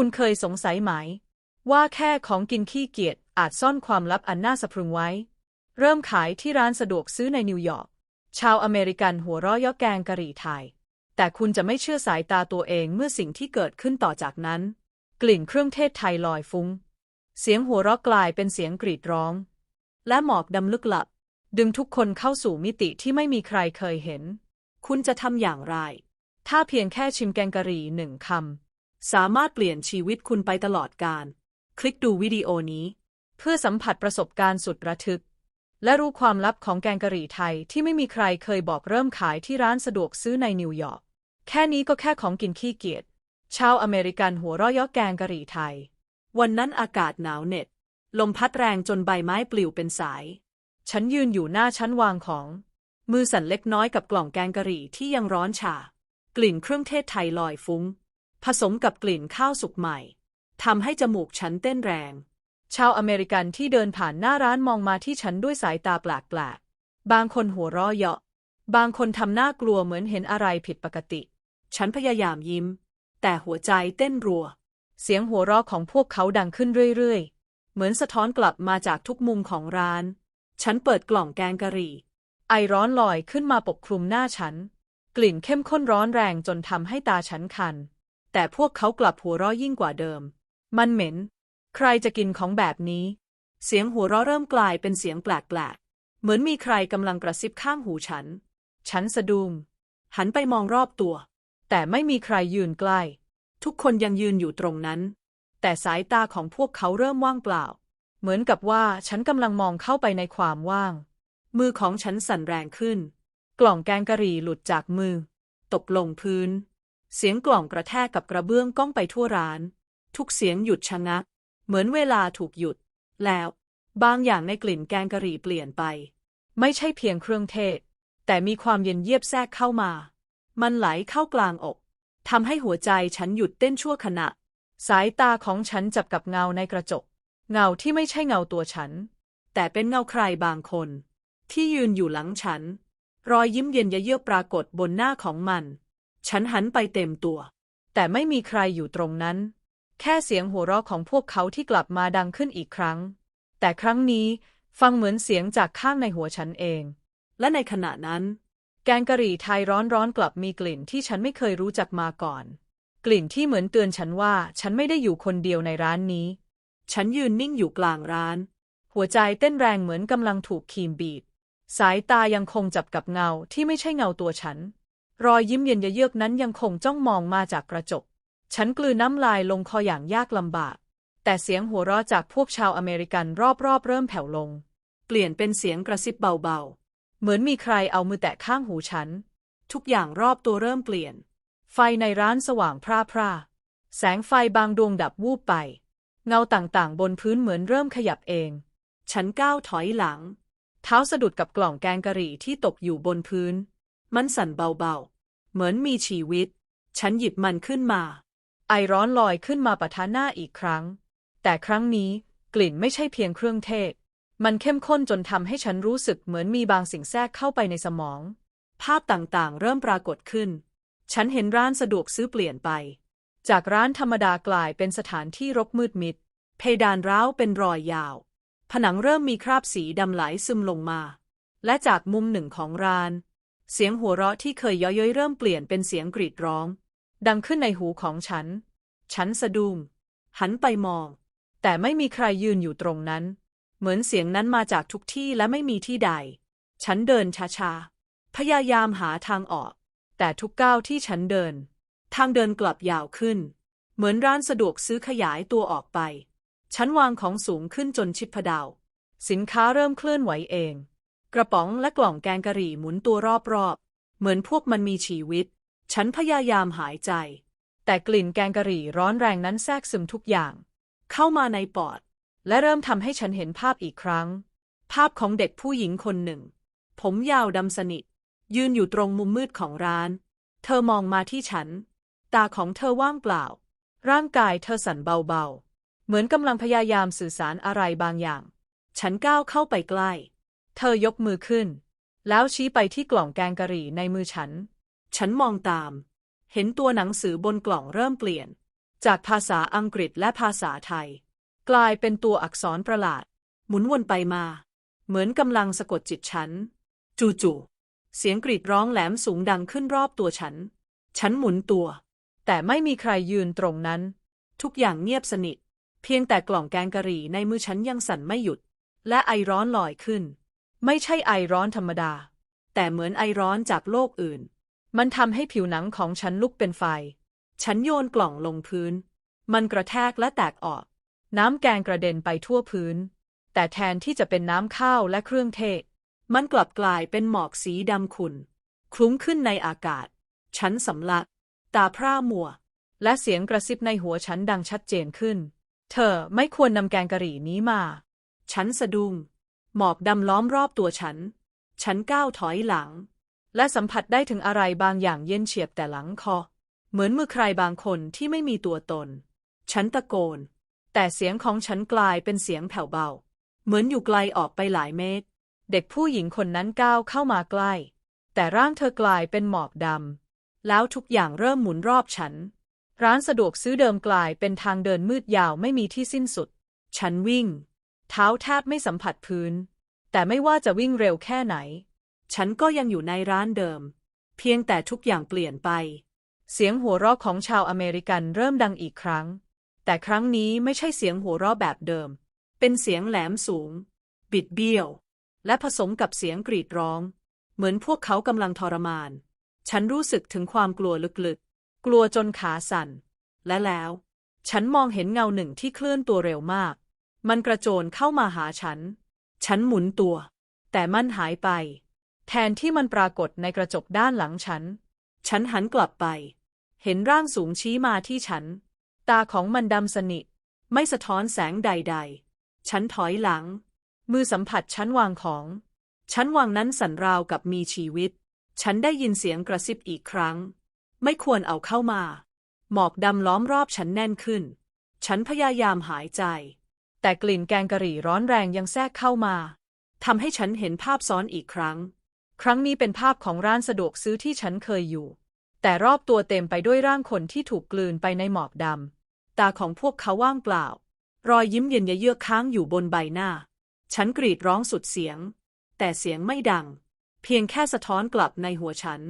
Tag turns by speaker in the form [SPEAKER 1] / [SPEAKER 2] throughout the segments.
[SPEAKER 1] คุณเคยสงสัยไหม ว่าแค่ของกินขี้เกียจอาจซ่อนความลับอันน่าสะพรึงไว้ เริ่มขายที่ร้านสะดวกซื้อในนิวยอร์ก ชาวอเมริกันหัวเราะเยาะแกงกะหรี่ไทย แต่คุณจะไม่เชื่อสายตาตัวเองเมื่อสิ่งที่เกิดขึ้นต่อจากนั้น กลิ่นเครื่องเทศไทยลอยฟุง้ง เสียงหัวเราะกลายเป็นเสียงกรีดร้อง และหมอกดำลึกลับ ดึงทุกคนเข้าสู่มิติที่ไม่มีใครเคยเห็น คุณจะทำอย่างไร ถ้าเพียงแค่ชิมแกงกะหรี่หนึ่งคำ สามารถเปลี่ยนชีวิตคุณไปตลอดกาลคลิกดูวิดีโอนี้ เพื่อสัมผัสประสบการณ์สุดระทึก และรู้ความลับของแกงกะหรี่ไทยที่ไม่มีใครเคยบอกเริ่มขายที่ร้านสะดวกซื้อในนิวยอร์ก แค่นี้ก็แค่ของกินขี้เกียจ ชาวอเมริกันหัวเราะยาะแกงกะหรี่ไทย วันนั้นอากาศหนาวเหน็ด ลมพัดแรงจนใบไม้ปลิวเป็นสาย ฉันยืนอยู่หน้าชั้นวางของ มือสั่นเล็กน้อยกับกล่องแกงกะหรี่ที่ยังร้อนชา กลิ่นเครื่องเทศไทยลอยฟุง้ง ผสมกับกลิ่นข้าวสุกใหม่ทำให้จมูกฉันเต้นแรง ชาวอเมริกันที่เดินผ่านหน้าร้านมองมาที่ฉันด้วยสายตาแปลกๆ บางคนหัวเราะเยาะ บางคนทำหน้ากลัวเหมือนเห็นอะไรผิดปกติ ฉันพยายามยิ้ม แต่หัวใจเต้นรัว เสียงหัวเราะของพวกเขาดังขึ้นเรื่อยๆ เหมือนสะท้อนกลับมาจากทุกมุมของร้าน ฉันเปิดกล่องแกงกะหรี่ ไอร้อนลอยขึ้นมาปกคลุมหน้าฉัน กลิ่นเข้มข้นร้อนแรงจนทำให้ตาฉันคัน แต่พวกเขากลับหัวเราะยิ่งกว่าเดิม มันเหม็น ใครจะกินของแบบนี้ เสียงหัวเราะเริ่มกลายเป็นเสียงแปลกๆ เหมือนมีใครกำลังกระซิบข้างหูฉัน ฉันสะดุ้งหันไปมองรอบตัว แต่ไม่มีใครยืนใกล้ ทุกคนยังยืนอยู่ตรงนั้น แต่สายตาของพวกเขาเริ่มว่างเปล่า เหมือนกับว่าฉันกำลังมองเข้าไปในความว่าง มือของฉันสั่นแรงขึ้น กล่องแกงกะหรี่หลุดจากมือ ตกลงพื้น เสียงกล่องกระแทกกับกระเบื้องก้องไปทั่วร้าน ทุกเสียงหยุดชะงัก เหมือนเวลาถูกหยุด แล้ว บางอย่างในกลิ่นแกงกะหรี่เปลี่ยนไป ไม่ใช่เพียงเครื่องเทศ แต่มีความเย็นเยียบแทรกเข้ามา มันไหลเข้ากลางอกทำให้หัวใจฉันหยุดเต้นชั่วขณะ สายตาของฉันจับกับเงาในกระจก เงาที่ไม่ใช่เงาตัวฉัน แต่เป็นเงาใครบางคน ที่ยืนอยู่หลังฉัน รอยยิ้มเย็นเยือกปรากฏบนหน้าของมัน ฉันหันไปเต็มตัว แต่ไม่มีใครอยู่ตรงนั้น แค่เสียงหัวเราะของพวกเขาที่กลับมาดังขึ้นอีกครั้ง แต่ครั้งนี้ฟังเหมือนเสียงจากข้างในหัวฉันเอง และในขณะนั้น แกงกะหรี่ไทยร้อนๆกลับมีกลิ่นที่ฉันไม่เคยรู้จักมาก่อน กลิ่นที่เหมือนเตือนฉันว่าฉันไม่ได้อยู่คนเดียวในร้านนี้ ฉันยืนนิ่งอยู่กลางร้าน หัวใจเต้นแรงเหมือนกำลังถูกคีมบีบสายตายังคงจับกับเงาที่ไม่ใช่เงาตัวฉัน รอยยิ้มเย็นเยือกนั้นยังคงจ้องมองมาจากกระจก ฉันกลืนน้ำลายลงคออย่างยากลำบาก แต่เสียงหัวเราะจากพวกชาวอเมริกันรอบๆเริ่มแผ่วลง เปลี่ยนเป็นเสียงกระซิบเบาๆ เหมือนมีใครเอามือแตะข้างหูฉัน ทุกอย่างรอบตัวเริ่มเปลี่ยน ไฟในร้านสว่างพร่าพร่าแสงไฟบางดวงดับวูบไป เงาต่างๆ บนพื้นเหมือนเริ่มขยับเอง ฉันก้าวถอยหลัง เท้าสะดุดกับกล่องแกงกะหรี่ที่ตกอยู่บนพื้น มันสั่นเบาๆ เหมือนมีชีวิต ฉันหยิบมันขึ้นมา ไอร้อนลอยขึ้นมาปะทะหน้าอีกครั้ง แต่ครั้งนี้กลิ่นไม่ใช่เพียงเครื่องเทศ มันเข้มข้นจนทำให้ฉันรู้สึกเหมือนมีบางสิ่งแทรกเข้าไปในสมอง ภาพต่างๆ เริ่มปรากฏขึ้น ฉันเห็นร้านสะดวกซื้อเปลี่ยนไป จากร้านธรรมดากลายเป็นสถานที่รกมืดมิด เพดานร้าวเป็นรอยยาว ผนังเริ่มมีคราบสีดำไหลซึมลงมา และจากมุมหนึ่งของร้าน เสียงหัวเราะที่เคยเย้อยเริ่มเปลี่ยนเป็นเสียงกรีดร้อง ดังขึ้นในหูของฉัน ฉันสะดุ้งหันไปมอง แต่ไม่มีใครยืนอยู่ตรงนั้น เหมือนเสียงนั้นมาจากทุกที่และไม่มีที่ใด ฉันเดินช้าๆ พยายามหาทางออก แต่ทุกก้าวที่ฉันเดิน ทางเดินกลับยาวขึ้น เหมือนร้านสะดวกซื้อขยายตัวออกไป ฉันวางของสูงขึ้นจนชิดพดาว สินค้าเริ่มเคลื่อนไหวเอง กระป๋องและกล่องแกงกะหรี่หมุนตัวรอบๆ เหมือนพวกมันมีชีวิต ฉันพยายามหายใจ แต่กลิ่นแกงกะหรี่ร้อนแรงนั้นแทรกซึมทุกอย่าง เข้ามาในปอด และเริ่มทำให้ฉันเห็นภาพอีกครั้ง ภาพของเด็กผู้หญิงคนหนึ่ง ผมยาวดำสนิท ยืนอยู่ตรงมุมมืดของร้าน เธอมองมาที่ฉัน ตาของเธอว่างเปล่า ร่างกายเธอสั่นเบาๆ เหมือนกำลังพยายามสื่อสารอะไรบางอย่าง ฉันก้าวเข้าไปใกล้ เธอยกมือขึ้น แล้วชี้ไปที่กล่องแกงกะหรี่ในมือฉัน ฉันมองตาม เห็นตัวหนังสือบนกล่องเริ่มเปลี่ยน จากภาษาอังกฤษและภาษาไทย กลายเป็นตัวอักษรประหลาด หมุนวนไปมา เหมือนกำลังสะกดจิตฉัน จู่ๆเสียงกรีดร้องแหลมสูงดังขึ้นรอบตัวฉัน ฉันหมุนตัว แต่ไม่มีใครยืนตรงนั้น ทุกอย่างเงียบสนิท เพียงแต่กล่องแกงกะหรี่ในมือฉันยังสั่นไม่หยุด และไอร้อนลอยขึ้น ไม่ใช่ไอร้อนธรรมดา แต่เหมือนไอร้อนจากโลกอื่น มันทำให้ผิวหนังของฉันลุกเป็นไฟ ฉันโยนกล่องลงพื้น มันกระแทกและแตกออก น้ำแกงกระเด็นไปทั่วพื้น แต่แทนที่จะเป็นน้ำข้าวและเครื่องเทศ มันกลับกลายเป็นหมอกสีดำขุ่นคลุ้งขึ้นในอากาศ ฉันสำลัก ตาพร่ามัว และเสียงกระซิบในหัวฉันดังชัดเจนขึ้น เธอไม่ควรนำแกงกะหรี่นี้มา ฉันสะดุ้ง หมอกดำล้อมรอบตัวฉัน ฉันก้าวถอยหลัง และสัมผัสได้ถึงอะไรบางอย่างเย็นเฉียบแต่หลังคอ เหมือนมือใครบางคนที่ไม่มีตัวตน ฉันตะโกน แต่เสียงของฉันกลายเป็นเสียงแผ่วเบา เหมือนอยู่ไกลออกไปหลายเมตร เด็กผู้หญิงคนนั้นก้าวเข้ามาใกล้ แต่ร่างเธอกลายเป็นหมอกดำ แล้วทุกอย่างเริ่มหมุนรอบฉัน ร้านสะดวกซื้อเดิมกลายเป็นทางเดินมืดยาวไม่มีที่สิ้นสุด ฉันวิ่ง เท้าแทบไม่สัมผัสพื้น แต่ไม่ว่าจะวิ่งเร็วแค่ไหน ฉันก็ยังอยู่ในร้านเดิม เพียงแต่ทุกอย่างเปลี่ยนไป เสียงหัวเราะของชาวอเมริกันเริ่มดังอีกครั้ง แต่ครั้งนี้ไม่ใช่เสียงหัวเราะแบบเดิม เป็นเสียงแหลมสูง บิดเบี้ยว และผสมกับเสียงกรีดร้อง เหมือนพวกเขากำลังทรมาน ฉันรู้สึกถึงความกลัวลึกๆ กลัวจนขาสั่น และแล้ว ฉันมองเห็นเงาหนึ่งที่เคลื่อนตัวเร็วมาก มันกระโจนเข้ามาหาฉัน ฉันหมุนตัว แต่มันหายไป แทนที่มันปรากฏในกระจกด้านหลังฉัน ฉันหันกลับไป เห็นร่างสูงชี้มาที่ฉัน ตาของมันดำสนิท ไม่สะท้อนแสงใด ๆ ฉันถอยหลัง มือสัมผัสชั้นวางของ ชั้นวางนั้นสั่นราวกับมีชีวิต ฉันได้ยินเสียงกระซิบอีกครั้ง ไม่ควรเอาเข้ามา หมอกดำล้อมรอบฉันแน่นขึ้น ฉันพยายามหายใจ แต่กลิ่นแกงกะหรี่ร้อนแรงยังแทรกเข้ามาทำให้ฉันเห็นภาพซ้อนอีกครั้ง ครั้งนี้เป็นภาพของร้านสะดวกซื้อที่ฉันเคยอยู่ แต่รอบตัวเต็มไปด้วยร่างคนที่ถูกกลืนไปในหมอกดำ ตาของพวกเขาว่างเปล่า รอยยิ้มเย็นเยือกค้างอยู่บนใบหน้า ฉันกรีดร้องสุดเสียง แต่เสียงไม่ดัง เพียงแค่สะท้อนกลับในหัวฉัน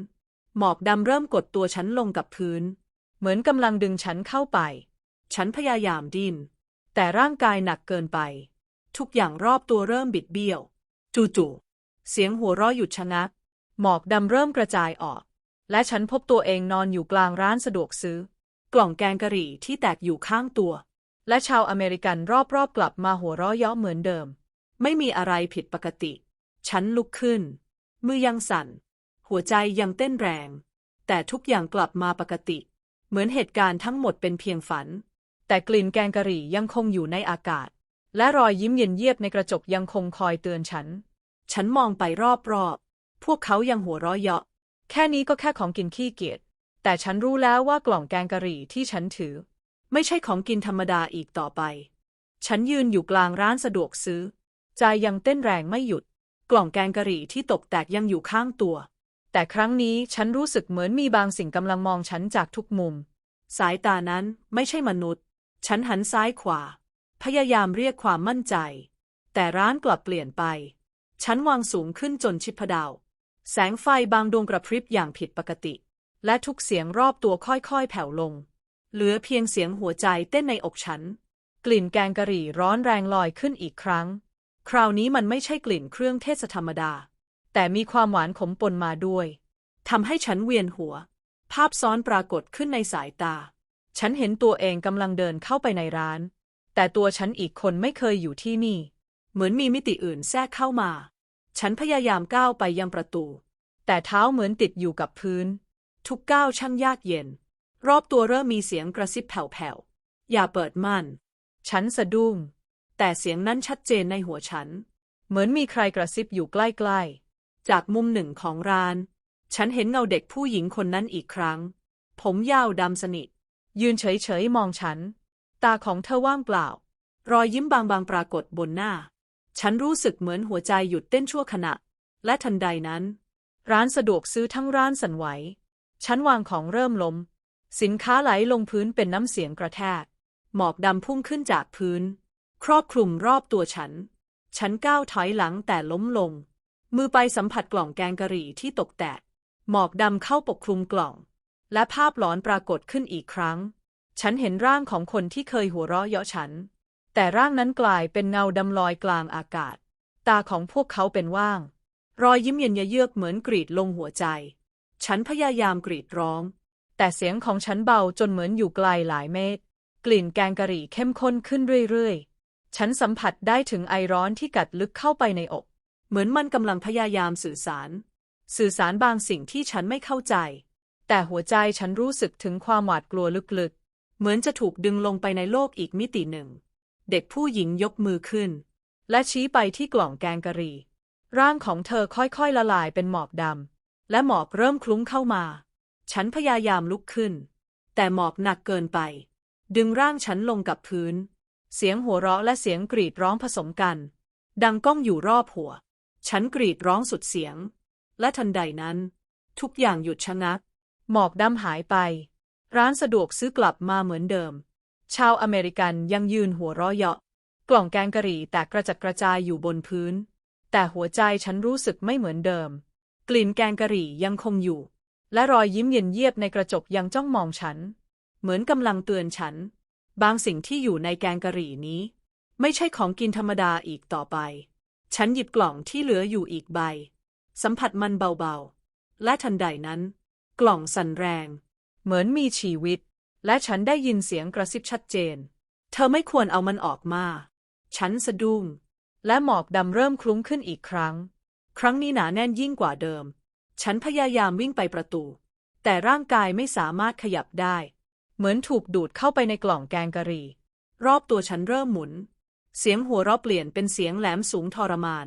[SPEAKER 1] หมอกดำเริ่มกดตัวฉันลงกับพื้น เหมือนกำลังดึงฉันเข้าไป ฉันพยายามดิ้น แต่ร่างกายหนักเกินไป ทุกอย่างรอบตัวเริ่มบิดเบี้ยว จู่ๆเสียงหัวเราะหยุดชะงัก หมอกดำเริ่มกระจายออก และฉันพบตัวเองนอนอยู่กลางร้านสะดวกซื้อ กล่องแกงกะหรี่ที่แตกอยู่ข้างตัว และชาวอเมริกันรอบๆกลับมาหัวเราะเยาะเหมือนเดิม ไม่มีอะไรผิดปกติ ฉันลุกขึ้น มือยังสั่น หัวใจยังเต้นแรง แต่ทุกอย่างกลับมาปกติ เหมือนเหตุการณ์ทั้งหมดเป็นเพียงฝัน แต่กลิ่นแกงกะหรี่ยังคงอยู่ในอากาศ และรอยยิ้มเย็นเยียบในกระจกยังคงคอยเตือนฉัน ฉันมองไปรอบๆ พวกเขายังหัวเราะเยาะ แค่นี้ก็แค่ของกินขี้เกียจ แต่ฉันรู้แล้วว่ากล่องแกงกะหรี่ที่ฉันถือ ไม่ใช่ของกินธรรมดาอีกต่อไป ฉันยืนอยู่กลางร้านสะดวกซื้อ ใจยังเต้นแรงไม่หยุด กล่องแกงกะหรี่ที่ตกแตกยังอยู่ข้างตัว แต่ครั้งนี้ฉันรู้สึกเหมือนมีบางสิ่งกำลังมองฉันจากทุกมุม สายตานั้นไม่ใช่มนุษย์ ฉันหันซ้ายขวา พยายามเรียกความมั่นใจ แต่ร้านกลับเปลี่ยนไป ฉันวางสูงขึ้นจนชิพดาว แสงไฟบางดวงกระพริบอย่างผิดปกติ และทุกเสียงรอบตัวค่อยๆ แผ่วลง เหลือเพียงเสียงหัวใจเต้นในอกฉัน กลิ่นแกงกะหรี่ร้อนแรงลอยขึ้นอีกครั้ง คราวนี้มันไม่ใช่กลิ่นเครื่องเทศธรรมดา แต่มีความหวานขมปนมาด้วยทำให้ฉันเวียนหัว ภาพซ้อนปรากฏขึ้นในสายตา ฉันเห็นตัวเองกำลังเดินเข้าไปในร้าน แต่ตัวฉันอีกคนไม่เคยอยู่ที่นี่ เหมือนมีมิติอื่นแทรกเข้ามา ฉันพยายามก้าวไปยังประตู แต่เท้าเหมือนติดอยู่กับพื้น ทุกก้าวช่างยากเย็น รอบตัวเริ่มมีเสียงกระซิบแผ่วๆ อย่าเปิดม่านฉันสะดุ้ง แต่เสียงนั้นชัดเจนในหัวฉัน เหมือนมีใครกระซิบอยู่ใกล้ๆ จากมุมหนึ่งของร้าน ฉันเห็นเงาเด็กผู้หญิงคนนั้นอีกครั้ง ผมยาวดำสนิท ยืนเฉยๆมองฉัน ตาของเธอว่างเปล่า รอยยิ้มบางๆปรากฏบนหน้า ฉันรู้สึกเหมือนหัวใจหยุดเต้นชั่วขณะ และทันใดนั้น ร้านสะดวกซื้อทั้งร้านสั่นไหวฉันวางของเริ่มล้ม สินค้าไหลลงพื้นเป็นน้ำเสียงกระแทก หมอกดำพุ่งขึ้นจากพื้น ครอบคลุมรอบตัวฉัน ฉันก้าวถอยหลังแต่ล้มลง มือไปสัมผัสกล่องแกงกะหรี่ที่ตกแตก หมอกดำเข้าปกคลุมกล่อง และภาพหลอนปรากฏขึ้นอีกครั้ง ฉันเห็นร่างของคนที่เคยหัวเราะเยาะฉัน แต่ร่างนั้นกลายเป็นเงาดำลอยกลางอากาศ ตาของพวกเขาเป็นว่าง รอยยิ้มเย็นเยือกเหมือนกรีดลงหัวใจ ฉันพยายามกรีดร้อง แต่เสียงของฉันเบาจนเหมือนอยู่ไกลหลายเมตร กลิ่นแกงกะหรี่เข้มข้นขึ้นเรื่อยๆ ฉันสัมผัสได้ถึงไอร้อนที่กัดลึกเข้าไปในอก เหมือนมันกำลังพยายามสื่อสาร สื่อสารบางสิ่งที่ฉันไม่เข้าใจ แต่หัวใจฉันรู้สึกถึงความหวาดกลัวลึกๆ เหมือนจะถูกดึงลงไปในโลกอีกมิติหนึ่ง เด็กผู้หญิงยกมือขึ้น และชี้ไปที่กล่องแกงกะหรี่ ร่างของเธอค่อยๆละลายเป็นหมอกดำ และหมอกเริ่มคลุ้งเข้ามา ฉันพยายามลุกขึ้น แต่หมอกหนักเกินไป ดึงร่างฉันลงกับพื้น เสียงหัวเราะและเสียงกรีดร้องผสมกัน ดังก้องอยู่รอบหัว ฉันกรีดร้องสุดเสียง และทันใดนั้น ทุกอย่างหยุดชะงัก หมอกดำหายไป ร้านสะดวกซื้อกลับมาเหมือนเดิม ชาวอเมริกันยังยืนหัวเราะเยาะ กล่องแกงกะหรี่แตกกระจัดกระจายอยู่บนพื้น แต่หัวใจฉันรู้สึกไม่เหมือนเดิม กลิ่นแกงกะหรี่ยังคงอยู่ และรอยยิ้มเย็นเยียบในกระจกยังจ้องมองฉัน เหมือนกำลังเตือนฉัน บางสิ่งที่อยู่ในแกงกะหรี่นี้ ไม่ใช่ของกินธรรมดาอีกต่อไป ฉันหยิบกล่องที่เหลืออยู่อีกใบ สัมผัสมันเบาๆ และทันใดนั้น กล่องสั่นแรง เหมือนมีชีวิต และฉันได้ยินเสียงกระซิบชัดเจน เธอไม่ควรเอามันออกมา ฉันสะดุ้ง และหมอกดำเริ่มคลุ้งขึ้นอีกครั้ง ครั้งนี้หนาแน่นยิ่งกว่าเดิม ฉันพยายามวิ่งไปประตู แต่ร่างกายไม่สามารถขยับได้ เหมือนถูกดูดเข้าไปในกล่องแกงกะหรี่ รอบตัวฉันเริ่มหมุน เสียงหัวเราะเปลี่ยนเป็นเสียงแหลมสูงทรมาน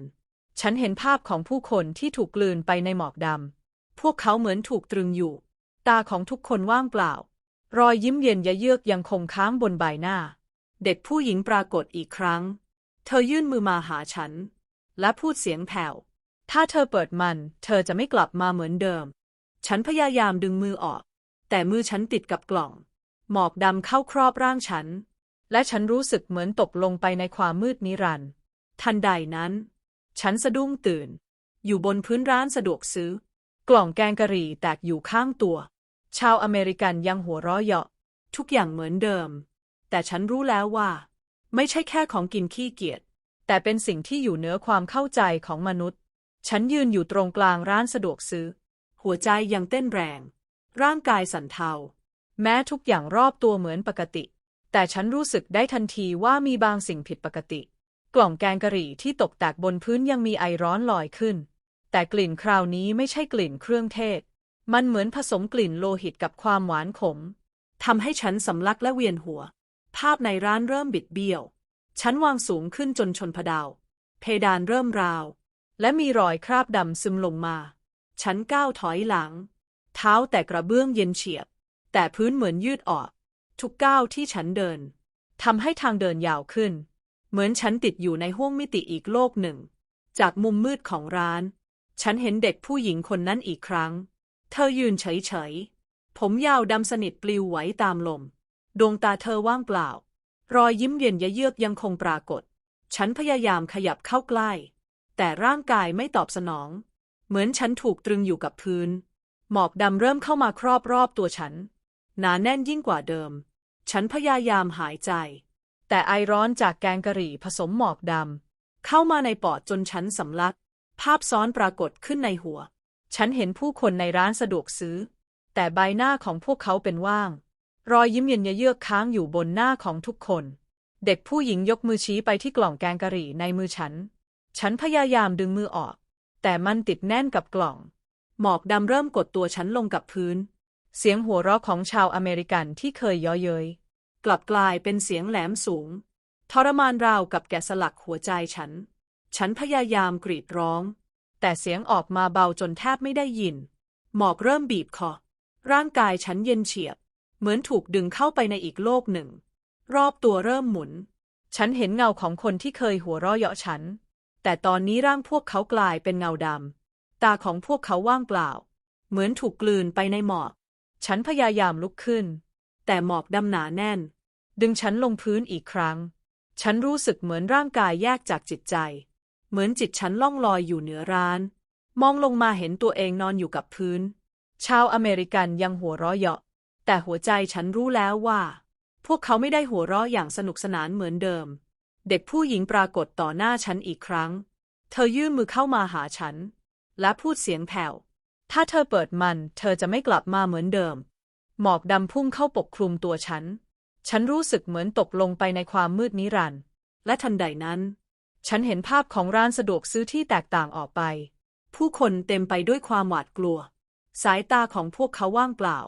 [SPEAKER 1] ฉันเห็นภาพของผู้คนที่ถูกกลืนไปในหมอกดำ พวกเขาเหมือนถูกตรึงอยู่ ตาของทุกคนว่างเปล่า รอยยิ้มเย็นยะเยือกยังคงค้างบนใบหน้า เด็กผู้หญิงปรากฏอีกครั้ง เธอยื่นมือมาหาฉัน และพูดเสียงแผ่ว ถ้าเธอเปิดมัน เธอจะไม่กลับมาเหมือนเดิม ฉันพยายามดึงมือออก แต่มือฉันติดกับกล่อง หมอกดำเข้าครอบร่างฉัน และฉันรู้สึกเหมือนตกลงไปในความมืดนิรันดร์ทันใดนั้น ฉันสะดุ้งตื่น อยู่บนพื้นร้านสะดวกซื้อ กล่องแกงกะหรี่แตกอยู่ข้างตัว ชาวอเมริกันยังหัวเราะเยาะ ทุกอย่างเหมือนเดิม แต่ฉันรู้แล้วว่า ไม่ใช่แค่ของกินขี้เกียจแต่เป็นสิ่งที่อยู่เหนือความเข้าใจของมนุษย์ ฉันยืนอยู่ตรงกลางร้านสะดวกซื้อ หัวใจยังเต้นแรง ร่างกายสั่นเทา แม้ทุกอย่างรอบตัวเหมือนปกติ แต่ฉันรู้สึกได้ทันทีว่ามีบางสิ่งผิดปกติ กล่องแกงกะหรี่ที่ตกแตกบนพื้นยังมีไอร้อนลอยขึ้น แต่กลิ่นคราวนี้ไม่ใช่กลิ่นเครื่องเทศ มันเหมือนผสมกลิ่นโลหิตกับความหวานขมทำให้ฉันสำลักและเวียนหัว ภาพในร้านเริ่มบิดเบี้ยวฉันวางสูงขึ้นจนชนพดาว เพดานเริ่มราว และมีรอยคราบดำซึมลงมา ฉันก้าวถอยหลัง เท้าแต่กระเบื้องเย็นเฉียบ แต่พื้นเหมือนยืดออก ทุกก้าวที่ฉันเดินทำให้ทางเดินยาวขึ้น เหมือนฉันติดอยู่ในห้วงมิติอีกโลกหนึ่ง จากมุมมืดของร้าน ฉันเห็นเด็กผู้หญิงคนนั้นอีกครั้ง เธอยืนเฉยๆ ผมยาวดำสนิทปลิวไหวตามลม ดวงตาเธอว่างเปล่า รอยยิ้มเย็นยะเยือกยังคงปรากฏ ฉันพยายามขยับเข้าใกล้ แต่ร่างกายไม่ตอบสนอง เหมือนฉันถูกตรึงอยู่กับพื้น หมอกดำเริ่มเข้ามาครอบรอบตัวฉัน หนาแน่นยิ่งกว่าเดิม ฉันพยายามหายใจ แต่ไอร้อนจากแกงกะหรี่ผสมหมอกดำเข้ามาในปอดจนฉันสำลัก ภาพซ้อนปรากฏขึ้นในหัว ฉันเห็นผู้คนในร้านสะดวกซื้อ แต่ใบหน้าของพวกเขาเป็นว่าง รอยยิ้มเย็นเยือกค้างอยู่บนหน้าของทุกคน เด็กผู้หญิงยกมือชี้ไปที่กล่องแกงกะหรี่ในมือฉัน ฉันพยายามดึงมือออก แต่มันติดแน่นกับกล่อง หมอกดำเริ่มกดตัวฉันลงกับพื้น เสียงหัวเราะของชาวอเมริกันที่เคยเย้อเย้ยกลับกลายเป็นเสียงแหลมสูง ทรมานราวกับแกะสลักหัวใจฉัน ฉันพยายามกรีดร้อง แต่เสียงออกมาเบาจนแทบไม่ได้ยิน หมอกเริ่มบีบคอ ร่างกายฉันเย็นเฉียบ เหมือนถูกดึงเข้าไปในอีกโลกหนึ่ง รอบตัวเริ่มหมุน ฉันเห็นเงาของคนที่เคยหัวเราะเยาะฉัน แต่ตอนนี้ร่างพวกเขากลายเป็นเงาดำ ตาของพวกเขาว่างเปล่า เหมือนถูกกลืนไปในหมอก ฉันพยายามลุกขึ้น
[SPEAKER 2] แต่หมอกดำหนาแน่น
[SPEAKER 1] ดึงฉันลงพื้นอีกครั้ง ฉันรู้สึกเหมือนร่างกายแยกจากจิตใจ
[SPEAKER 2] เหมือนจิตฉันล่องลอยอยู่เหนือร้าน มองลงมาเห็นตัวเองนอนอยู่กับพื้น
[SPEAKER 1] ชาวอเมริกันยังหัวเราะเยาะ
[SPEAKER 2] แต่หัวใจฉันรู้แล้วว่า พวกเขาไม่ได้หัวเราะอย่างสนุกสนานเหมือนเดิม เด็กผู้หญิงปรากฏต่อหน้าฉันอีกครั้ง เธอยื่นมือเข้ามาหาฉัน และพูดเสียงแผ่ว
[SPEAKER 1] ถ้าเธอเปิดมัน เธอจะไม่กลับมาเหมือนเดิม หมอกดำพุ่งเข้าปกคลุมตัวฉัน ฉันรู้สึกเหมือนตกลงไปในความมืดนิรันดร์
[SPEAKER 2] และทันใดนั้น
[SPEAKER 1] ฉันเห็นภาพของร้านสะดวกซื้อที่แตกต่างออกไป
[SPEAKER 2] ผู้คนเต็มไปด้วยความหวาดกลัว สายตาของพวกเขาว่างเปล่า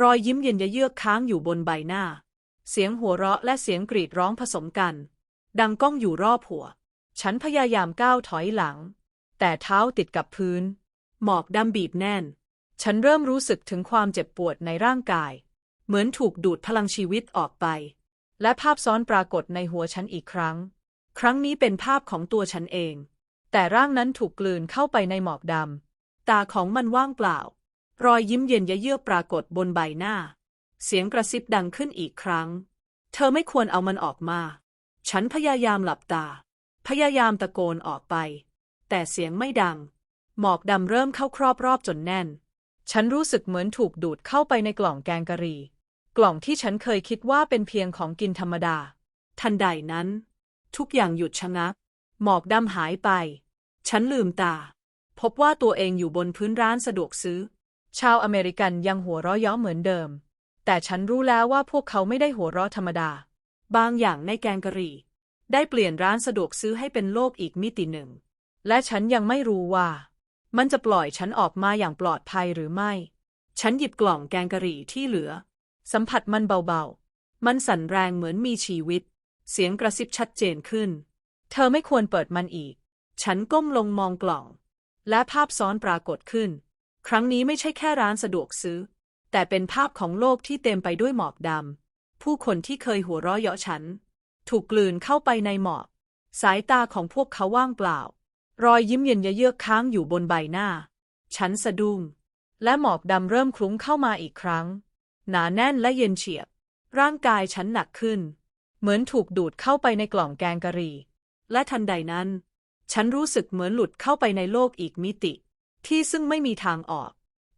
[SPEAKER 2] รอยยิ้มเย็นเยือกค้างอยู่บนใบหน้า เสียงหัวเราะและเสียงกรีดร้องผสมกัน ดังก้องอยู่รอบหัว
[SPEAKER 1] ฉันพยายามก้าวถอยหลัง แต่เท้าติดกับพื้น
[SPEAKER 2] หมอกดำบีบแน่น
[SPEAKER 1] ฉันเริ่มรู้สึกถึงความเจ็บปวดในร่างกาย
[SPEAKER 2] เหมือนถูกดูดพลังชีวิตออกไป
[SPEAKER 1] และภาพซ้อนปรากฏในหัวฉันอีกครั้ง
[SPEAKER 2] ครั้งนี้เป็นภาพของตัวฉันเอง
[SPEAKER 1] แต่ร่างนั้นถูกกลืนเข้าไปในหมอกดำ
[SPEAKER 2] ตาของมันว่างเปล่า รอยยิ้มเย็นเยือกปรากฏบนใบหน้า เสียงกระซิบดังขึ้นอีกครั้ง เธอไม่ควรเอามันออกมา ฉันพยายามหลับตา พยายามตะโกนออกไป แต่เสียงไม่ดัง หมอกดำเริ่มเข้าครอบรอบจนแน่น
[SPEAKER 1] ฉันรู้สึกเหมือนถูกดูดเข้าไปในกล่องแกงกะหรี่ กล่องที่ฉันเคยคิดว่าเป็นเพียงของกินธรรมดา
[SPEAKER 2] ทันใดนั้น ทุกอย่างหยุดชะงัก หมอกดำหายไป ฉันลืมตา พบว่าตัวเองอยู่บนพื้นร้านสะดวกซื้อ
[SPEAKER 1] ชาวอเมริกันยังหัวเราะเย้อเหมือนเดิม แต่ฉันรู้แล้วว่าพวกเขาไม่ได้หัวเราะธรรมดา
[SPEAKER 2] บางอย่างในแกงกะหรี่ ได้เปลี่ยนร้านสะดวกซื้อให้เป็นโลกอีกมิติหนึ่ง
[SPEAKER 1] และฉันยังไม่รู้ว่า มันจะปล่อยฉันออกมาอย่างปลอดภัยหรือไม่
[SPEAKER 2] ฉันหยิบกล่องแกงกะหรี่ที่เหลือ
[SPEAKER 1] สัมผัสมันเบาๆ
[SPEAKER 2] มันสั่นแรงเหมือนมีชีวิต เสียงกระซิบชัดเจนขึ้น
[SPEAKER 1] เธอไม่ควรเปิดมันอีก
[SPEAKER 2] ฉันก้มลงมองกล่อง และภาพซ้อนปรากฏขึ้น ครั้งนี้ไม่ใช่แค่ร้านสะดวกซื้อ แต่เป็นภาพของโลกที่เต็มไปด้วยหมอกดำ ผู้คนที่เคยหัวเราะเยาะฉัน ถูกกลืนเข้าไปในหมอก สายตาของพวกเขาว่างเปล่า รอยยิ้มเย็นเยือกค้างอยู่บนใบหน้า ฉันสะดุ้ง
[SPEAKER 1] และหมอกดำเริ่มคลุ้งเข้ามาอีกครั้ง หนาแน่นและเย็นเฉียบ ร่างกายฉันหนักขึ้น เหมือนถูกดูดเข้าไปในกล่องแกงกะหรี่
[SPEAKER 2] และทันใดนั้น ฉันรู้สึกเหมือนหลุดเข้าไปในโลกอีกมิติ ที่ซึ่งไม่มีทางออก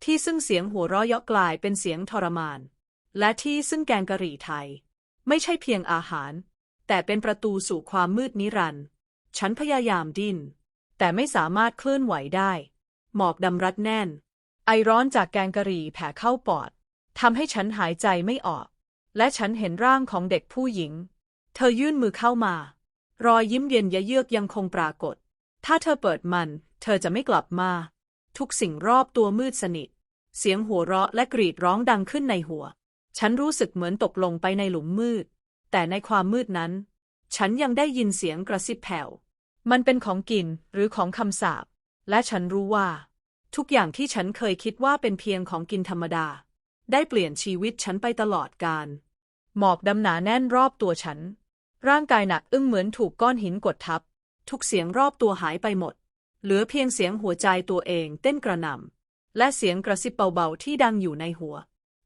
[SPEAKER 2] ที่ซึ่งเสียงหัวเราะเยาะกลายเป็นเสียงทรมาน และที่ซึ่งแกงกะหรี่ไทย ไม่ใช่เพียงอาหาร แต่เป็นประตูสู่ความมืดนิรันดร์ฉันพยายามดิ้น
[SPEAKER 1] แต่ไม่สามารถเคลื่อนไหวได้
[SPEAKER 2] หมอกดำรัดแน่น
[SPEAKER 1] ไอร้อนจากแกงกะหรี่แผ่เข้าปอดทำให้ฉันหายใจไม่ออก และฉันเห็นร่างของเด็กผู้หญิง
[SPEAKER 2] เธอยื่นมือเข้ามา รอยยิ้มเย็นยเยือกยังคงปรากฏ ถ้าเธอเปิดมัน เธอจะไม่กลับมา ทุกสิ่งรอบตัวมืดสนิท เสียงหัวเราะและกรีดร้องดังขึ้นในหัว ฉันรู้สึกเหมือนตกลงไปในหลุมมืด แต่ในความมืดนั้น ฉันยังได้ยินเสียงกระซิบแผ่ว
[SPEAKER 1] มันเป็นของกินหรือของคำสาป และฉันรู้ว่า
[SPEAKER 2] ทุกอย่างที่ฉันเคยคิดว่าเป็นเพียงของกินธรรมดา ได้เปลี่ยนชีวิตฉันไปตลอดกาล
[SPEAKER 1] หมอกดำหนาแน่นรอบตัวฉัน ร่างกายหนักอึ้งเหมือนถูกก้อนหินกดทับ
[SPEAKER 2] ทุกเสียงรอบตัวหายไปหมด เหลือเพียงเสียงหัวใจตัวเองเต้นกระหน่ำและเสียงกระซิบเบาๆที่ดังอยู่ในหัว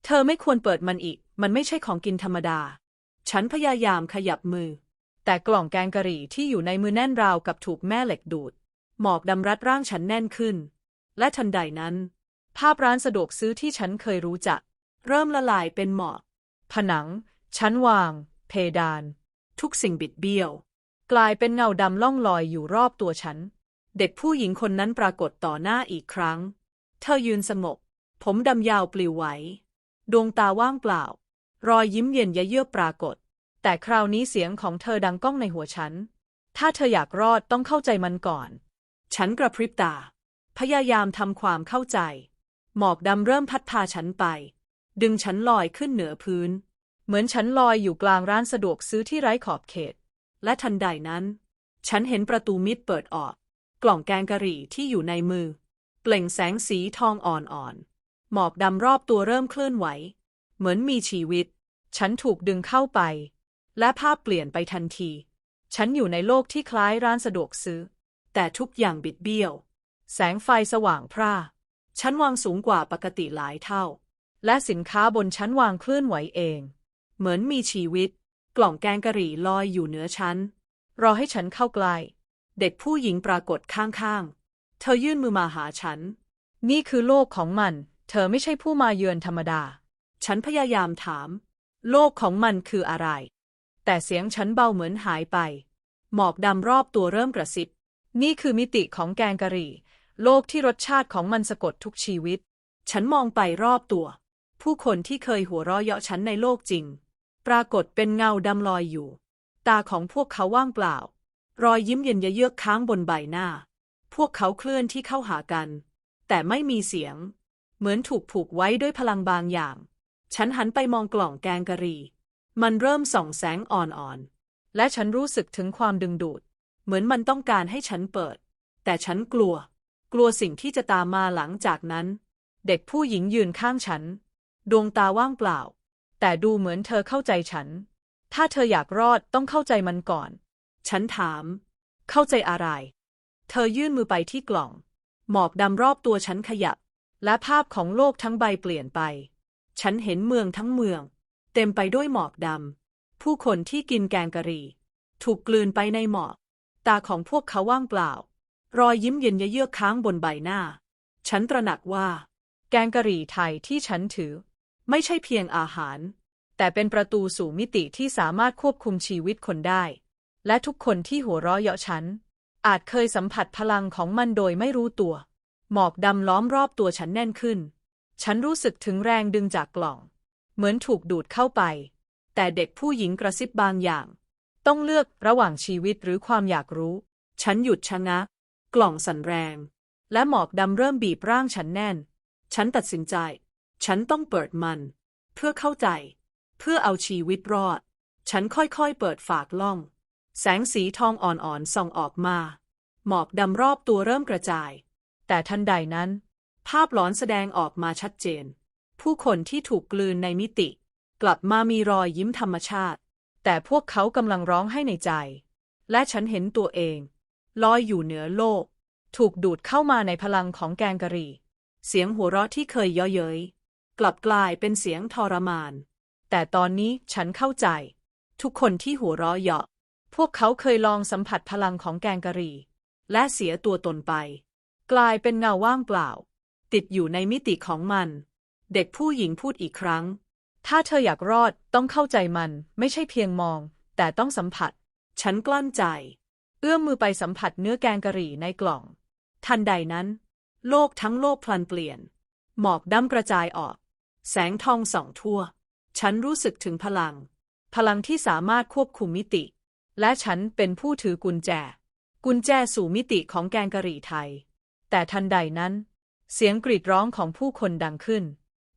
[SPEAKER 2] เธอไม่ควรเปิดมันอีก มันไม่ใช่ของกินธรรมดา ฉันพยายามขยับมือ
[SPEAKER 1] แต่กล่องแกงกะหรี่ที่อยู่ในมือแน่นราวกับถูกแม่เหล็กดูด
[SPEAKER 2] หมอกดำรัดร่างฉันแน่นขึ้น และทันใดนั้น
[SPEAKER 1] ภาพร้านสะดวกซื้อที่ฉันเคยรู้จัก
[SPEAKER 2] เริ่มละลายเป็นหมอก
[SPEAKER 1] ผนัง ชั้นวาง เพดาน
[SPEAKER 2] ทุกสิ่งบิดเบี้ยว
[SPEAKER 1] กลายเป็นเงาดำล่องลอยอยู่รอบตัวฉัน
[SPEAKER 2] เด็กผู้หญิงคนนั้นปรากฏต่อหน้าอีกครั้ง เธอยืนสงบผมดำยาวปลิวไหว ดวงตาว่างเปล่า รอยยิ้มเย็นยะเยือกปรากฏ แต่คราวนี้เสียงของเธอดังก้องในหัวฉัน ถ้าเธออยากรอดต้องเข้าใจมันก่อน ฉันกระพริบตา พยายามทำความเข้าใจ หมอกดำเริ่มพัดพาฉันไป ดึงฉันลอยขึ้นเหนือพื้น
[SPEAKER 1] เหมือนฉันลอยอยู่กลางร้านสะดวกซื้อที่ไร้ขอบเขต
[SPEAKER 2] และทันใดนั้น ฉันเห็นประตูมิดเปิดออก กล่องแกงกะหรี่ที่อยู่ในมือ เปล่งแสงสีทองอ่อนๆ หมอกดำรอบตัวเริ่มเคลื่อนไหว เหมือนมีชีวิต
[SPEAKER 1] ฉันถูกดึงเข้าไป
[SPEAKER 2] และภาพเปลี่ยนไปทันที
[SPEAKER 1] ฉันอยู่ในโลกที่คล้ายร้านสะดวกซื้อ
[SPEAKER 2] แต่ทุกอย่างบิดเบี้ยว
[SPEAKER 1] แสงไฟสว่างพร่า
[SPEAKER 2] ฉันวางสูงกว่าปกติหลายเท่า
[SPEAKER 1] และสินค้าบนชั้นวางเคลื่อนไหวเอง
[SPEAKER 2] เหมือนมีชีวิต กล่องแกงกะหรี่ลอยอยู่เหนือชั้น
[SPEAKER 1] รอให้ฉันเข้าใกล้
[SPEAKER 2] เด็กผู้หญิงปรากฏข้างๆ เธอยื่นมือมาหาฉัน
[SPEAKER 1] นี่คือโลกของมัน เธอไม่ใช่ผู้มาเยือนธรรมดา
[SPEAKER 2] ฉันพยายามถาม โลกของมันคืออะไร
[SPEAKER 1] แต่เสียงฉันเบาเหมือนหายไป
[SPEAKER 2] หมอกดำรอบตัวเริ่มกระซิบ
[SPEAKER 1] นี่คือมิติของแกงกะหรี่ โลกที่รสชาติของมันสะกดทุกชีวิต
[SPEAKER 2] ฉันมองไปรอบตัว ผู้คนที่เคยหัวเราะเยาะฉันในโลกจริง ปรากฏเป็นเงาดำลอยอยู่ ตาของพวกเขาว่างเปล่า รอยยิ้มเย็นเยือกค้างบนใบหน้า พวกเขาเคลื่อนที่เข้าหากัน แต่ไม่มีเสียง เหมือนถูกผูกไว้ด้วยพลังบางอย่าง ฉันหันไปมองกล่องแกงกะหรี่ มันเริ่มส่องแสงอ่อนๆ
[SPEAKER 1] และฉันรู้สึกถึงความดึงดูด
[SPEAKER 2] เหมือนมันต้องการให้ฉันเปิด แต่ฉันกลัว กลัวสิ่งที่จะตามมาหลังจากนั้น
[SPEAKER 1] เด็กผู้หญิงยืนข้างฉัน ดวงตาว่างเปล่า แต่ดูเหมือนเธอเข้าใจฉัน ถ้าเธออยากรอดต้องเข้าใจมันก่อน
[SPEAKER 2] ฉันถาม เข้าใจอะไร เธอยื่นมือไปที่กล่อง หมอกดำรอบตัวฉันขยับ
[SPEAKER 1] และภาพของโลกทั้งใบเปลี่ยนไป
[SPEAKER 2] ฉันเห็นเมืองทั้งเมือง เต็มไปด้วยหมอกดำ ผู้คนที่กินแกงกะหรี่ ถูกกลืนไปในหมอก ตาของพวกเขาว่างเปล่า รอยยิ้มเย็นเยือกค้างบนใบหน้า ฉันตระหนักว่า
[SPEAKER 1] แกงกะหรี่ไทยที่ฉันถือ
[SPEAKER 2] ไม่ใช่เพียงอาหาร
[SPEAKER 1] แต่เป็นประตูสู่มิติที่สามารถควบคุมชีวิตคนได้ และทุกคนที่หัวเราะเยาะฉัน อาจเคยสัมผัสพลังของมันโดยไม่รู้ตัว หมอกดำล้อมรอบตัวฉันแน่นขึ้น ฉันรู้สึกถึงแรงดึงจากกล่อง เหมือนถูกดูดเข้าไป แต่เด็กผู้หญิงกระซิบบางอย่าง ต้องเลือกระหว่างชีวิตหรือความอยากรู้
[SPEAKER 2] ฉันหยุดชะงัก กล่องสั่นแรง
[SPEAKER 1] และหมอกดำเริ่มบีบร่างฉันแน่น
[SPEAKER 2] ฉันตัดสินใจ ฉันต้องเปิดมัน เพื่อเข้าใจ เพื่อเอาชีวิตรอด ฉันค่อยๆเปิดฝากล่อง แสงสีทองอ่อนๆส่องออกมา หมอกดำรอบตัวเริ่มกระจาย
[SPEAKER 1] แต่ทันใดนั้น
[SPEAKER 2] ภาพหลอนแสดงออกมาชัดเจน ผู้คนที่ถูกกลืนในมิติ กลับมามีรอยยิ้มธรรมชาติ
[SPEAKER 1] แต่พวกเขากำลังร้องให้ในใจ และฉันเห็นตัวเอง ลอยอยู่เหนือโลก ถูกดูดเข้ามาในพลังของแกงกะหรี่
[SPEAKER 2] เสียงหัวเราะที่เคยเย่อเย้ย กลับกลายเป็นเสียงทรมาน
[SPEAKER 1] แต่ตอนนี้ฉันเข้าใจ
[SPEAKER 2] ทุกคนที่หัวเราะเยาะ
[SPEAKER 1] พวกเขาเคยลองสัมผัสพลังของแกงกะหรี่
[SPEAKER 2] และเสียตัวตนไป
[SPEAKER 1] กลายเป็นเงาว่างเปล่า
[SPEAKER 2] ติดอยู่ในมิติของมัน เด็กผู้หญิงพูดอีกครั้ง
[SPEAKER 1] ถ้าเธออยากรอดต้องเข้าใจมัน ไม่ใช่เพียงมอง แต่ต้องสัมผัส
[SPEAKER 2] ฉันกลั้นใจ
[SPEAKER 1] เอื้อมมือไปสัมผัสเนื้อแกงกะหรี่ในกล่อง
[SPEAKER 2] ทันใดนั้น โลกทั้งโลกพลันเปลี่ยน หมอกดำกระจายออก แสงทองส่องทั่ว ฉันรู้สึกถึงพลัง
[SPEAKER 1] พลังที่สามารถควบคุมมิติ และฉันเป็นผู้ถือกุญแจ กุญแจสู่มิติของแกงกะหรี่ไทย แต่ทันใดนั้น เสียงกรีดร้องของผู้คนดังขึ้น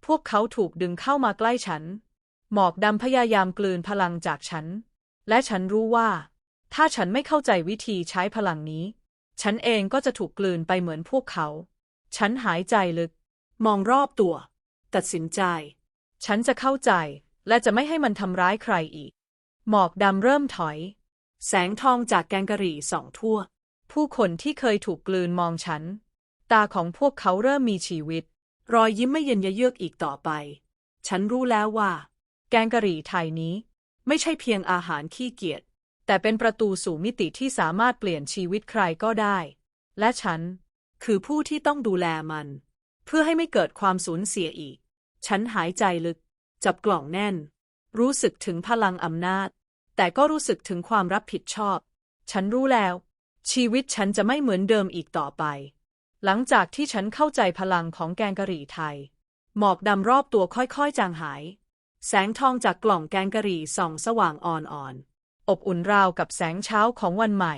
[SPEAKER 1] พวกเขาถูกดึงเข้ามาใกล้ฉัน หมอกดำพยายามกลืนพลังจากฉัน และฉันรู้ว่า ถ้าฉันไม่เข้าใจวิธีใช้พลังนี้ ฉันเองก็จะถูกกลืนไปเหมือนพวกเขา ฉันหายใจลึก
[SPEAKER 2] มองรอบตัว ตัดสินใจ
[SPEAKER 1] ฉันจะเข้าใจ และจะไม่ให้มันทำร้ายใครอีก หมอกดำเริ่มถอย
[SPEAKER 2] แสงทองจากแกงกะหรี่ส่องทั่ว
[SPEAKER 1] ผู้คนที่เคยถูกกลืนมองฉัน ตาของพวกเขาเริ่มมีชีวิต
[SPEAKER 2] รอยยิ้มไม่เย็นยะเยือกอีกต่อไป ฉันรู้แล้วว่า
[SPEAKER 1] แกงกะหรี่ไทยนี้
[SPEAKER 2] ไม่ใช่เพียงอาหารขี้เกียจ
[SPEAKER 1] แต่เป็นประตูสู่มิติที่สามารถเปลี่ยนชีวิตใครก็ได้ และฉัน
[SPEAKER 2] คือผู้ที่ต้องดูแลมัน เพื่อให้ไม่เกิดความสูญเสียอีก ฉันหายใจลึก จับกล่องแน่น รู้สึกถึงพลังอำนาจ แต่ก็รู้สึกถึงความรับผิดชอบ ฉันรู้แล้ว ชีวิตฉันจะไม่เหมือนเดิมอีกต่อไป หลังจากที่ฉันเข้าใจพลังของแกงกะหรี่ไทย หมอกดำรอบตัวค่อยๆ จางหาย แสงทองจากกล่องแกงกะหรี่ส่องสว่างอ่อนๆ อบอุ่นราวกับแสงเช้าของวันใหม่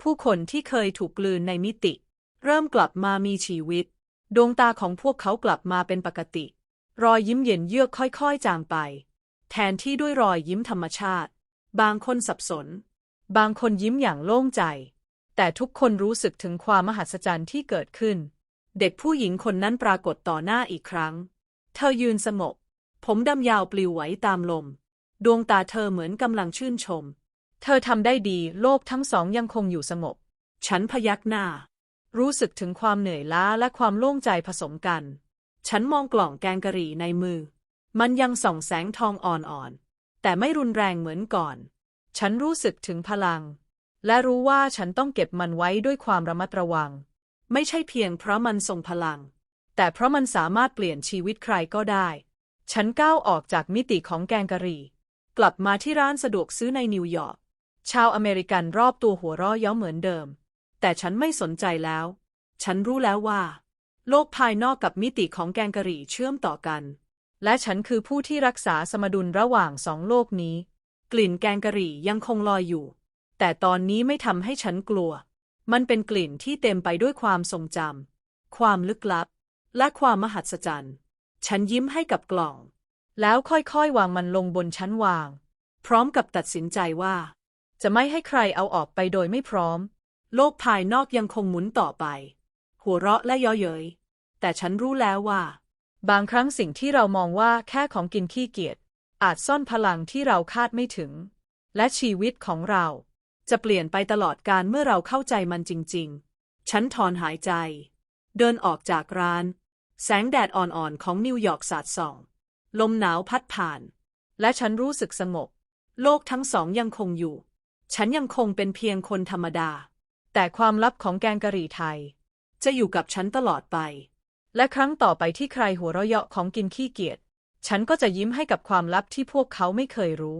[SPEAKER 2] ผู้คนที่เคยถูกกลืนในมิติ เริ่มกลับมามีชีวิต ดวงตาของพวกเขากลับมาเป็นปกติ รอยยิ้มเย็นเยือกค่อยๆ จางไป แทนที่ด้วยรอยยิ้มธรรมชาติ บางคนสับสน บางคนยิ้มอย่างโล่งใจ แต่ทุกคนรู้สึกถึงความมหัศจรรย์ที่เกิดขึ้น เด็กผู้หญิงคนนั้นปรากฏต่อหน้าอีกครั้ง เธอยืนสงบผมดำยาวปลิวไหวตามลม ดวงตาเธอเหมือนกำลังชื่นชม เธอทำได้ดีโลกทั้งสองยังคงอยู่สงบ ฉันพยักหน้า รู้สึกถึงความเหนื่อยล้าและความโล่งใจผสมกัน ฉันมองกล่องแกงกะหรี่ในมือ มันยังส่องแสงทองอ่อนๆ แต่ไม่รุนแรงเหมือนก่อน
[SPEAKER 1] ฉันรู้สึกถึงพลัง และรู้ว่าฉันต้องเก็บมันไว้ด้วยความระมัดระวัง
[SPEAKER 2] ไม่ใช่เพียงเพราะมันทรงพลัง
[SPEAKER 1] แต่เพราะมันสามารถเปลี่ยนชีวิตใครก็ได้ ฉันก้าวออกจากมิติของแกงกะหรี่
[SPEAKER 2] กลับมาที่ร้านสะดวกซื้อในนิวยอร์ก
[SPEAKER 1] ชาวอเมริกันรอบตัวหัวเราะเย้าเหมือนเดิม
[SPEAKER 2] แต่ฉันไม่สนใจแล้ว ฉันรู้แล้วว่า โลกภายนอกกับมิติของแกงกะหรี่เชื่อมต่อกัน
[SPEAKER 1] และฉันคือผู้ที่รักษาสมดุลระหว่างสองโลกนี้
[SPEAKER 2] กลิ่นแกงกะหรี่ยังคงลอยอยู่ แต่ตอนนี้ไม่ทำให้ฉันกลัว มันเป็นกลิ่นที่เต็มไปด้วยความทรงจำความลึกลับ และความมหัศจรรย์ ฉันยิ้มให้กับกล่อง
[SPEAKER 1] แล้วค่อยๆ วางมันลงบนชั้นวาง
[SPEAKER 2] พร้อมกับตัดสินใจว่า
[SPEAKER 1] จะไม่ให้ใครเอาออกไปโดยไม่พร้อม
[SPEAKER 2] โลกภายนอกยังคงหมุนต่อไป หัวเราะและย่อเย้ย แต่ฉันรู้แล้วว่า
[SPEAKER 1] บางครั้งสิ่งที่เรามองว่าแค่ของกินขี้เกียจอาจซ่อนพลังที่เราคาดไม่ถึง และชีวิตของเรา
[SPEAKER 2] จะเปลี่ยนไปตลอดการเมื่อเราเข้าใจมันจริง ๆ ฉันถอนหายใจ เดินออกจากร้าน แสงแดดอ่อนๆ ของนิวยอร์กสาดส่อง ลมหนาวพัดผ่าน
[SPEAKER 1] และฉันรู้สึกสงบ
[SPEAKER 2] โลกทั้งสองยังคงอยู่ ฉันยังคงเป็นเพียงคนธรรมดา
[SPEAKER 1] แต่ความลับของแกงกะหรี่ไทย
[SPEAKER 2] จะอยู่กับฉันตลอดไป
[SPEAKER 1] และครั้งต่อไปที่ใครหัวเราะเยาะของกินขี้เกียจ ฉันก็จะยิ้มให้กับความลับที่พวกเขาไม่เคยรู้